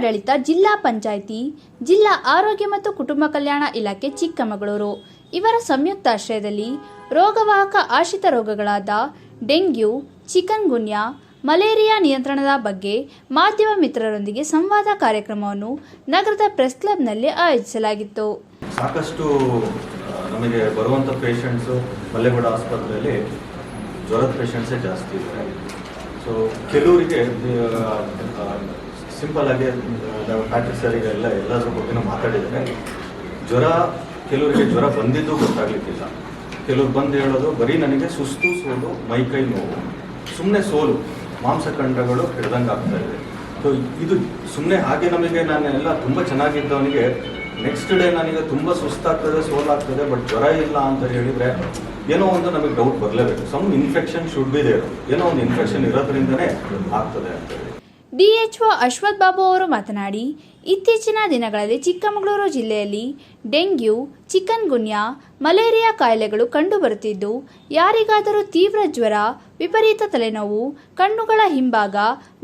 ಜಿಲ್ಲಾಡಳಿತ ಜಿಲ್ಲಾ ಪಂಚಾಯಿತಿ, ಜಿಲ್ಲಾ ಆರೋಗ್ಯ ಮತ್ತು ಕುಟುಂಬ ಕಲ್ಯಾಣ ಇಲಾಖೆ ಚಿಕ್ಕಮಗಳೂರು. ಇವರ ಸಂಯುಕ್ತಾಶ್ರಯದಲ್ಲಿ ರೋಗವಾಹಕ ಆಶ್ರಿತ ರೋಗಗಳಾದ ಡೆಂಗ್ಯೂ ಚಿಕನ್ ಗುನ್ಯಾ ಮಲೇರಿಯಾ ನಿಯಂತ್ರಣದ ಬಗ್ಗೆ ಮಾಧ್ಯಮ ಮಿತ್ರರೊಂದಿಗೆ ಸಂವಾದ ಕಾರ್ಯಕ್ರಮವನ್ನು ನಗರದ ಪ್ರೆಸ್ ಕ್ಲಬ್ನಲ್ಲಿ ಆಯೋಜಿಸಲಾಗಿತ್ತು. ಸಾಕಷ್ಟು ನಮಗೆ ಬರುವಂಥ ಪೇಷಂಟ್ಸು ಮಲ್ಲೇಗೌಡ ಆಸ್ಪತ್ರೆಯಲ್ಲಿ ಜ್ವರದ ಪೇಷಂಟ್ಸೇ ಜಾಸ್ತಿ ಇದ್ದಾರೆ. ಸೊ ಕೆಲವರಿಗೆ ಸಿಂಪಲ್ ಆಗಿ ನಾವು ಪ್ಯಾಟ್ರಿಕ್ ಸರಿಗೆ ಎಲ್ಲ, ಎಲ್ಲದ್ರ ಬಗ್ಗೆನೂ ಮಾತಾಡಿದರೆ ಜ್ವರ, ಕೆಲವರಿಗೆ ಜ್ವರ ಬಂದಿದ್ದು ಗೊತ್ತಾಗ್ಲಿಕ್ಕಿಲ್ಲ. ಕೆಲವ್ರು ಬಂದು ಹೇಳೋದು, ಬರೀ ನನಗೆ ಸುಸ್ತು, ಸೋಲು ಮೈಕೈ ನೋವು. ಸುಮ್ಮನೆ ಸೋಲು. ಮಾಂಸಖಂಡಗಳು ಹಿಡ್ದಂಗೆ ಆಗ್ತಾ ಇದೆ. ಸೊ ಇದು ಸುಮ್ಮನೆ ಹಾಗೆ ನಮಗೆ ನಾನು ಎಲ್ಲ ತುಂಬ ಚೆನ್ನಾಗಿದ್ದವನಿಗೆ ನೆಕ್ಸ್ಟ್ ಡೇ ನನಗೆ ತುಂಬ ಸುಸ್ತಾಗ್ತದೆ, ಸೋಲಾಗ್ತದೆ ಬಟ್ ಜ್ವರ ಇಲ್ಲ ಅಂತ ಹೇಳಿದರೆ ಏನೋ ಒಂದು ನಮಗೆ ಡೌಟ್ ಬರಲೇಬೇಕು. Some infection should be there ಏನೋ ಒಂದು ಇನ್ಫೆಕ್ಷನ್ ಇರೋದ್ರಿಂದನೇ ಆಗ್ತದೆ ಅಂತ ಹೇಳಿ. ಡಿಎಚ್ಒ ಅಶ್ವಥ್ ಬಾಬು ಅವರು ಮಾತನಾಡಿ, ಇತ್ತೀಚಿನ ದಿನಗಳಲ್ಲಿ ಚಿಕ್ಕಮಗಳೂರು ಜಿಲ್ಲೆಯಲ್ಲಿ ಡೆಂಗ್ಯೂ, ಚಿಕನ್ ಗುನ್ಯಾ, ಮಲೇರಿಯಾ ಕಾಯಿಲೆಗಳು ಕಂಡುಬರುತ್ತಿದ್ದು ಯಾರಿಗಾದರೂ ತೀವ್ರ ಜ್ವರ, ವಿಪರೀತ ತಲೆನೋವು, ಕಣ್ಣುಗಳ ಹಿಂಭಾಗ,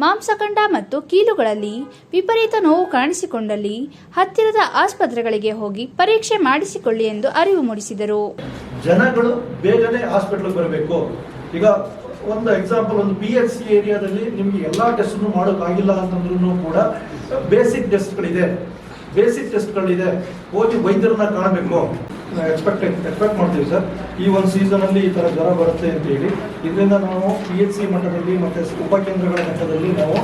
ಮಾಂಸಖಂಡ ಮತ್ತು ಕೀಲುಗಳಲ್ಲಿ ವಿಪರೀತ ನೋವು ಕಾಣಿಸಿಕೊಂಡಲ್ಲಿ ಹತ್ತಿರದ ಆಸ್ಪತ್ರೆಗಳಿಗೆ ಹೋಗಿ ಪರೀಕ್ಷೆ ಮಾಡಿಸಿಕೊಳ್ಳಿ ಎಂದು ಅರಿವು ಮೂಡಿಸಿದರು. ಜನಗಳು ಬೇಗನೆ ಹಾಸ್ಪಿಟಲ್ ಬರಬೇಕು. ಈಗ ಒಂದು ಎಕ್ಸಾಂಪಲ್ ಒಂದು ಪಿ ಎಚ್ ಸಿ ಏರಿಯಾದಲ್ಲಿ ನಿಮ್ಗೆ ಎಲ್ಲಾ ಟೆಸ್ಟ್ನು ಮಾಡೋಕ್ಕಾಗಿಲ್ಲ ಅಂತಂದ್ರೂ ಕೂಡ ಬೇಸಿಕ್ ಟೆಸ್ಟ್ಗಳಿದೆ ಬೇಸಿಕ್ ಟೆಸ್ಟ್ಗಳಿದೆ ಹೋಗಿ ವೈದ್ಯರನ್ನ ಕಾಣಬೇಕು. ಎಕ್ಸ್ಪೆಕ್ಟ್ ಎಕ್ಸ್ಪೆಕ್ಟ್ ಮಾಡ್ತೀವಿ ಸರ್. ಈ ಒಂದು ಸೀಸನಲ್ಲಿ ಈ ಥರ ಜ್ವರ ಬರುತ್ತೆ ಅಂತ ಹೇಳಿ ಇದರಿಂದ ನಾವು ಪಿ ಎಚ್ ಸಿ ಮಟ್ಟದಲ್ಲಿ ಮತ್ತು ಉಪಕೇಂದ್ರಗಳ ಮಟ್ಟದಲ್ಲಿ ನಾವು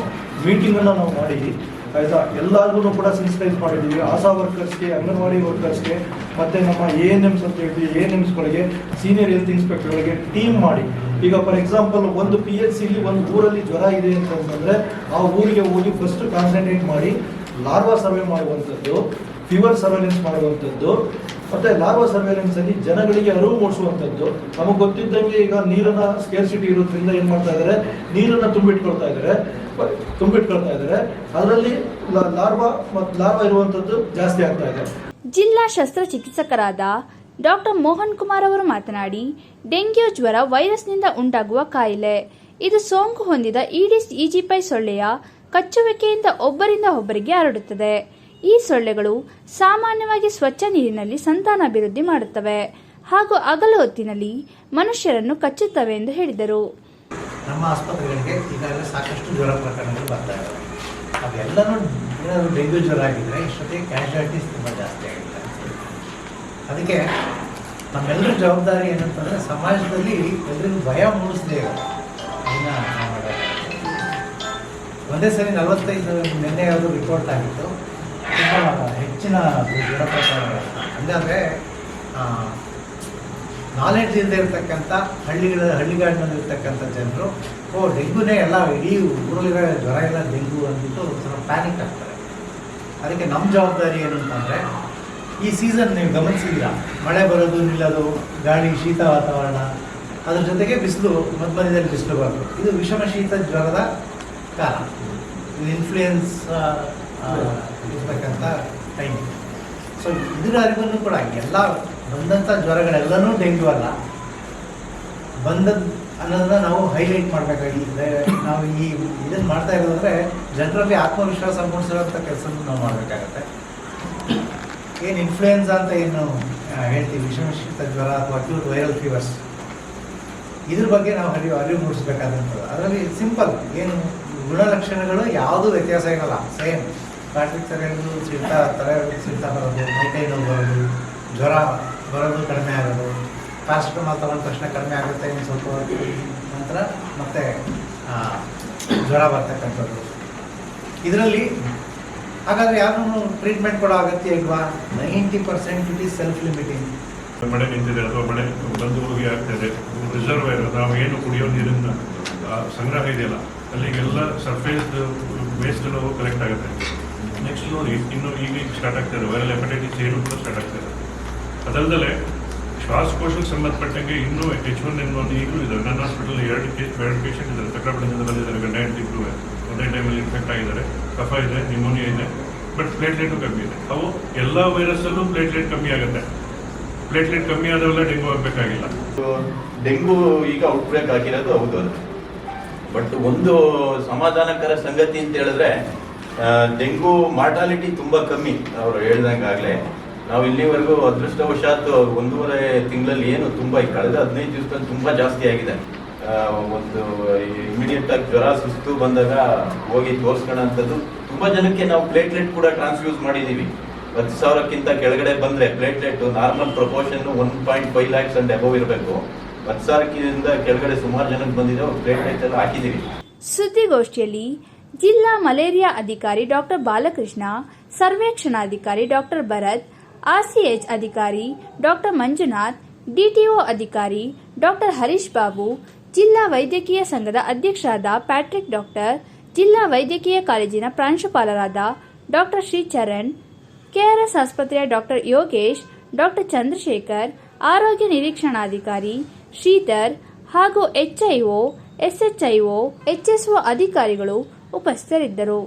ಮೀಟಿಂಗನ್ನು ನಾವು ಮಾಡಿದ್ವಿ. ಆಯ್ತಾ? ಎಲ್ಲರಿಗೂ ಕೂಡ ಸೆನ್ಸಿಟೈಸ್ ಮಾಡಿದ್ದೀವಿ. ಆಶಾ ವರ್ಕರ್ಸ್ಗೆ ಅಂಗನವಾಡಿ ವರ್ಕರ್ಸ್ಗೆ ಮತ್ತೆ ನಮ್ಮ ಎ ಎನ್ ಎಮ್ಸ್ ಅಂತ ಹೇಳ್ತೀವಿ ಎ ಎನ್ ಎಮ್ಸ್ಗಳಿಗೆ ಸೀನಿಯರ್ ಹೆಲ್ತ್ ಇನ್ಸ್ಪೆಕ್ಟರ್ಗಳಿಗೆ ಟೀಮ್ ಮಾಡಿ. ಈಗ ಫಾರ್ ಎಕ್ಸಾಂಪಲ್ ಒಂದು ಪಿ ಎಚ್ ಸಿಲಿ ಒಂದು ಊರಲ್ಲಿ ಜ್ವರ ಇದೆ ಅಂತಂದ್ರೆ ಆ ಊರಿಗೆ ಹೋಗಿ ಫಸ್ಟ್ ಕಾನ್ಸಂಟ್ರೇಟ್ ಮಾಡಿ ಲಾರ್ವಾ ಸರ್ವೆ ಮಾಡುವಂಥದ್ದು ಫೀವರ್ ಸರ್ವೆಲೆನ್ಸ್ ಮಾಡುವಂಥದ್ದು, ಮತ್ತೆ ಲಾರ್ವಾ ಸರ್ವೆಲೆನ್ಸ್ ಅಲ್ಲಿ ಜನಗಳಿಗೆ ಅರಿವು ಮೂಡಿಸುವಂಥದ್ದು. ನಮಗೆ ಗೊತ್ತಿದ್ದಂಗೆ ಈಗ ನೀರಿನ ಸ್ಕೇರ್ಸಿಟಿ ಇರೋದ್ರಿಂದ ಏನ್ ಮಾಡ್ತಾ ಇದ್ದಾರೆ ನೀರನ್ನ ತುಂಬಿಟ್ಕೊಳ್ತಾ ಇದ್ದಾರೆ ತುಂಬಿಟ್ಕೊಳ್ತಾ ಇದ್ದಾರೆ. ಅದರಲ್ಲಿ ಲಾರ್ವಾ ಮತ್ತು ಲಾರ್ವಾ ಇರುವಂಥದ್ದು ಜಾಸ್ತಿ ಆಗ್ತಾ ಇದೆ. ಜಿಲ್ಲಾ ಶಸ್ತ್ರಚಿಕಿತ್ಸಕರಾದ ಡಾಕ್ಟರ್ ಮೋಹನ್ ಕುಮಾರ್ ಅವರು ಮಾತನಾಡಿ, ಡೆಂಗ್ಯೂ ಜ್ವರ ವೈರಸ್ನಿಂದ ಉಂಟಾಗುವ ಕಾಯಿಲೆ. ಇದು ಸೋಂಕು ಹೊಂದಿದ ಈಡಿಸ್ ಈಜಿಪೈ ಸೊಳ್ಳೆಯ ಕಚ್ಚುವಿಕೆಯಿಂದ ಒಬ್ಬರಿಂದ ಒಬ್ಬರಿಗೆ ಹರಡುತ್ತದೆ. ಈ ಸೊಳ್ಳೆಗಳು ಸಾಮಾನ್ಯವಾಗಿ ಸ್ವಚ್ಛ ನೀರಿನಲ್ಲಿ ಸಂತಾನಾಭಿವೃದ್ಧಿ ಮಾಡುತ್ತವೆ ಹಾಗೂ ಅಗಲ ಹೊತ್ತಿನಲ್ಲಿ ಮನುಷ್ಯರನ್ನು ಕಚ್ಚುತ್ತವೆ ಎಂದು ಹೇಳಿದರು. ನಮ್ಮ ಆಸ್ಪತ್ರೆಗಳಿಗೆ ಈಗಾಗಲೇ ಸಾಕಷ್ಟು ಜ್ವರ ಪ್ರಕರಣಗಳು ಬರ್ತಾ ಇದ್ದಾವೆ ಅವೆಲ್ಲನೂ ಏನಾದರೂ ಡೆಂಗ್ಯೂ ಜ್ವರ ಆಗಿದ್ದರೆ ಇಷ್ಟೊತ್ತಿಗೆ ಕ್ಯಾಶುಯಾಲಿಟೀಸ್ ತುಂಬ ಜಾಸ್ತಿ ಆಗಿದೆ ಅದಕ್ಕೆ ನಮ್ಮೆಲ್ಲರ ಜವಾಬ್ದಾರಿ ಏನಂತಂದರೆ ಸಮಾಜದಲ್ಲಿ ಎಲ್ಲರಿಗೂ ಭಯ ಮೂಡಿಸದೇ ಅದನ್ನು ಒಂದೇ ಸರಿ ನಲವತ್ತೈದು ನಿನ್ನೆ ಯಾವುದು ರಿಪೋರ್ಟ್ ಆಗಿತ್ತು. ತುಂಬ ಹೆಚ್ಚಿನ ಜ್ವರ ಪ್ರಕರಣಗಳು. ಅಂದರೆ ನಾಲೆಡ್ಜ್ ಇಲ್ಲದೆ ಇರತಕ್ಕಂಥ ಹಳ್ಳಿಗಳ ಹಳ್ಳಿಗಾಡಿನಲ್ಲಿರ್ತಕ್ಕಂಥ ಜನರು, ಓ ಡೆಂಗ್ಯೂನೇ ಎಲ್ಲ ಇಡೀ ಊರಲ್ಲಿರೋ ಜ್ವರ ಎಲ್ಲ ಡೆಂಗು ಅಂದ್ಬಿಟ್ಟು ಒಂಥರ ಪ್ಯಾನಿಕ್ ಆಗ್ತಾರೆ. ಅದಕ್ಕೆ ನಮ್ಮ ಜವಾಬ್ದಾರಿ ಏನು ಅಂತಂದರೆ ಈ ಸೀಸನ್ ನೀವು ಗಮನಿಸಿದ್ದೀರಾ? ಮಳೆ ಬರೋದು, ನಿಲ್ಲೋದು, ಗಾಳಿ, ಶೀತ ವಾತಾವರಣ, ಅದ್ರ ಜೊತೆಗೆ ಬಿಸಿಲು ಮಧ್ಯ ಮಧ್ಯದಲ್ಲಿ ಬಿಸಿಲು ಬರೋದು. ಇದು ವಿಷಮ ಶೀತ ಜ್ವರದ ಕಾಲ ಇದು ಇನ್ಫ್ಲೂಯೆನ್ಸ್ ಇರ್ತಕ್ಕಂಥ ಟೈಮ್ ಸೊ ಇದರ ಅರಿವನ್ನು ಕೂಡ ಎಲ್ಲ ಬಂದಂಥ ಜ್ವರಗಳೆಲ್ಲನೂ ಡೆಂಗ್ಯೂ ಅಲ್ಲ. ಬಂದದ್ದು ಅನ್ನೋದನ್ನ ನಾವು ಹೈಲೈಟ್ ಮಾಡಬೇಕಾಗಿದೆ ನಾವು ಈ ಇದನ್ನು ಮಾಡ್ತಾ ಇರೋದಂದ್ರೆ ಜನರಲ್ಲಿ ಆತ್ಮವಿಶ್ವಾಸ ಮೂಡಿಸಿರೋಂಥ ಕೆಲಸ ನಾವು ಮಾಡಬೇಕಾಗತ್ತೆ. ಏನು ಇನ್ಫ್ಲೂಯೆನ್ಸಾ ಅಂತ ಏನು ಹೇಳ್ತೀವಿ? ವಿಷಮಿಶ್ರಿತ ಜ್ವರ ಅಥವಾ ಅಕ್ಯೂಟ್ ವೈರಲ್ ಫೀವರ್ಸ್ ಇದ್ರ ಬಗ್ಗೆ ನಾವು ಅರಿವು ಅರಿವು ಮೂಡಿಸ್ಬೇಕಾದಂಥದ್ದು. ಅದರಲ್ಲಿ ಸಿಂಪಲ್ ಏನು ಗುಣಲಕ್ಷಣಗಳು ಯಾವುದೂ ವ್ಯತ್ಯಾಸ ಇರಲ್ಲ. ಸೇಮ್ ಪ್ಯಾಟ್ರಿಕ್ ಸರಿಯಾಗಿ ಸಿಡ್ತಾ ತಲೆ ಸಿಡ್ತಾ ಬರೋದು ಮೈಕೈ ನೋವು ಬರೋದು ಜ್ವರ ಬರೋದು ಕಡಿಮೆ ಆಗೋದು ಪ್ಯಾರಾಸಿಟಮಾಲ್ ತಗೊಂಡ ತಕ್ಷಣ ಕಡಿಮೆ ಆಗುತ್ತೆ ಇನ್ನು ಸ್ವಲ್ಪ ನಂತರ ಮತ್ತೆ ಜ್ವರ ಬರ್ತಕ್ಕಂಥದ್ದು ಇದರಲ್ಲಿ ಹಾಗಾದ್ರೆ ಯಾರು ಟ್ರೀಟ್ಮೆಂಟ್ ಕೊಡೋ ಅಗತ್ಯ ಇಲ್ವಾ? Ninety percent it is self limiting ಮಳೆ ನಿಂತಿದೆ ಅಥವಾ ಮಳೆ ಬಂದು ಹೋಗಿ ಆಗ್ತದೆ ರಿಸರ್ವೇರ್ ನಾವು ಏನು ಕುಡಿಯೋ ನೀರಿನ ಆ, ಸಂಗ್ರಹ ಇದೆಯಲ್ಲ ಅಲ್ಲಿಗೆಲ್ಲ ಸರ್ಫೇಸ್ ವೇಸ್ಟ್ ಎಲ್ಲ ಕಲೆಕ್ಟ್ ಆಗುತ್ತೆ. ನೆಕ್ಸ್ಟ್ ನೋಡಿ ಇನ್ನು ಈಗ ಸ್ಟಾರ್ಟ್ ಆಗ್ತಾರೆ ವೈರಲ್ ಹೆಪಟೈಟಿಸ್ ಏನು ಕೂಡ ಸ್ಟಾರ್ಟ್ ಆಗ್ತಾರೆ ಅದಲ್ಲದೆ ಶ್ವಾಸಕೋಶಕ್ಕೆ ಸಂಬಂಧಪಟ್ಟಂಗೆ ಇನ್ನೂ ಎಚ್ ಒನ್ ಎನ್ ಒನ್ ಈಗಲೂ ಇದೆ. ನನ್ನ ಹಾಸ್ಪಿಟಲ್ ಎರಡು ಕೇಸ್ ಎರಡು ಪೇಷಂಟ್ ಇದ್ದಾರೆ. ಚಕ್ರಪಟ್ಟಣದಿಂದ ಬಂದಿದ್ದಾರೆ. ಗಂಡ, ಹೆಂಡತಿ ಇಬ್ಬರು ಒಂದೇ ಟೈಮಲ್ಲಿ ಇನ್ಫೆಕ್ಟ್ ಆಗಿದ್ದಾರೆ. ಕಫ ಇದೆ ನಿಮೋನಿಯಾ ಇದೆ. ಬಟ್ ಪ್ಲೇಟ್ಲೆಟ್ ಕಮ್ಮಿ ಇದೆ. ಅವು ಎಲ್ಲ ವೈರಸ್ಸಲ್ಲೂ ಪ್ಲೇಟ್ಲೆಟ್ ಕಮ್ಮಿ ಆಗುತ್ತೆ. ಪ್ಲೇಟ್ಲೆಟ್ ಕಮ್ಮಿ ಆದವೆಲ್ಲ ಡೆಂಗು ಆಗಬೇಕಾಗಿಲ್ಲ. ಡೆಂಗು ಈಗ ಔಟ್ಬ್ರೇಕ್ ಆಗಿರೋದು ಹೌದು ಬಟ್ ಒಂದು ಸಮಾಧಾನಕರ ಸಂಗತಿ ಅಂತ ಹೇಳಿದ್ರೆ ಡೆಂಗು ಮಾರ್ಟಾಲಿಟಿ ತುಂಬಾ ಕಮ್ಮಿ ಅವರು ಹೇಳ್ದಂಗಾಗ್ಲೇ. ನಾವು ಇಲ್ಲಿವರೆಗೂ ಅದೃಷ್ಟವಶಾತ್ ಒಂದೂವರೆ ತಿಂಗಳಲ್ಲಿ ಏನು ತುಂಬಾ ಈ ಕಳೆದ ಹದಿನೈದು ದಿವಸದಲ್ಲಿ ತುಂಬಾ ಜಾಸ್ತಿ ಆಗಿದೆ. ಒಂದು ಇಮಿಡಿಯೇಟ್ ಆಗಿ ಜ್ವರ ಸುಸ್ತು ಬಂದಾಗ ಹೋಗಿ ತೋರಿಸ್ಕೊಳ್ಳೋಂಥದ್ದು ತುಂಬಾ ಜನಕ್ಕೆ ನಾವು ಪ್ಲೇಟ್ಲೆಟ್ ಕೂಡ ಟ್ರಾನ್ಸ್ಫ್ಯೂಸ್ ಮಾಡಿದ್ದೀವಿ ಹತ್ತು ಸಾವಿರಕ್ಕಿಂತ ಕೆಳಗಡೆ ಬಂದ್ರೆ platelet normal proportion one point five lakhs and above ಇರಬೇಕು. ಹತ್ತು ಸಾವಿರಕ್ಕಿಂತ ಕೆಳಗಡೆ ಸುಮಾರು ಜನಕ್ಕೆ ಬಂದಿದೆ ಪ್ಲೇಟ್ಲೆಟ್ ಎಲ್ಲ ಹಾಕಿದೀವಿ. ಸುದ್ದಿಗೋಷ್ಠಿಯಲ್ಲಿ ಜಿಲ್ಲಾ ಮಲೇರಿಯಾ ಅಧಿಕಾರಿ ಡಾಕ್ಟರ್ ಬಾಲಕೃಷ್ಣ, ಸರ್ವೇಕ್ಷಣಾಧಿಕಾರಿ ಡಾಕ್ಟರ್ ಭರತ್, ಆರ್ಸಿಎಚ್ ಅಧಿಕಾರಿ ಡಾಕ್ಟರ್ ಮಂಜುನಾಥ್, ಡಿಟಿಒ ಅಧಿಕಾರಿ ಡಾಕ್ಟರ್ ಹರೀಶ್ ಬಾಬು, ಜಿಲ್ಲಾ ವೈದ್ಯಕೀಯ ಸಂಘದ ಅಧ್ಯಕ್ಷರಾದ ಪ್ಯಾಟ್ರಿಕ್ ಡಾಕ್ಟರ್, ಜಿಲ್ಲಾ ವೈದ್ಯಕೀಯ ಕಾಲೇಜಿನ ಪ್ರಾಂಶುಪಾಲರಾದ ಡಾಕ್ಟರ್ ಶ್ರೀ ಚರಣ್ ಕೆಆರ್ಎಸ್ ಆಸ್ಪತ್ರೆಯ ಡಾಕ್ಟರ್ ಯೋಗೇಶ್, ಡಾಕ್ಟರ್ ಚಂದ್ರಶೇಖರ್, ಆರೋಗ್ಯ ನಿರೀಕ್ಷಣಾಧಿಕಾರಿ ಶ್ರೀಧರ್ ಹಾಗೂ ಎಚ್ಐಒ, ಎಸ್ಎಚ್ಐಒ, ಎಚ್ಎಸ್ಒ ಅಧಿಕಾರಿಗಳು ಉಪಸ್ಥಿತರಿದ್ದರು.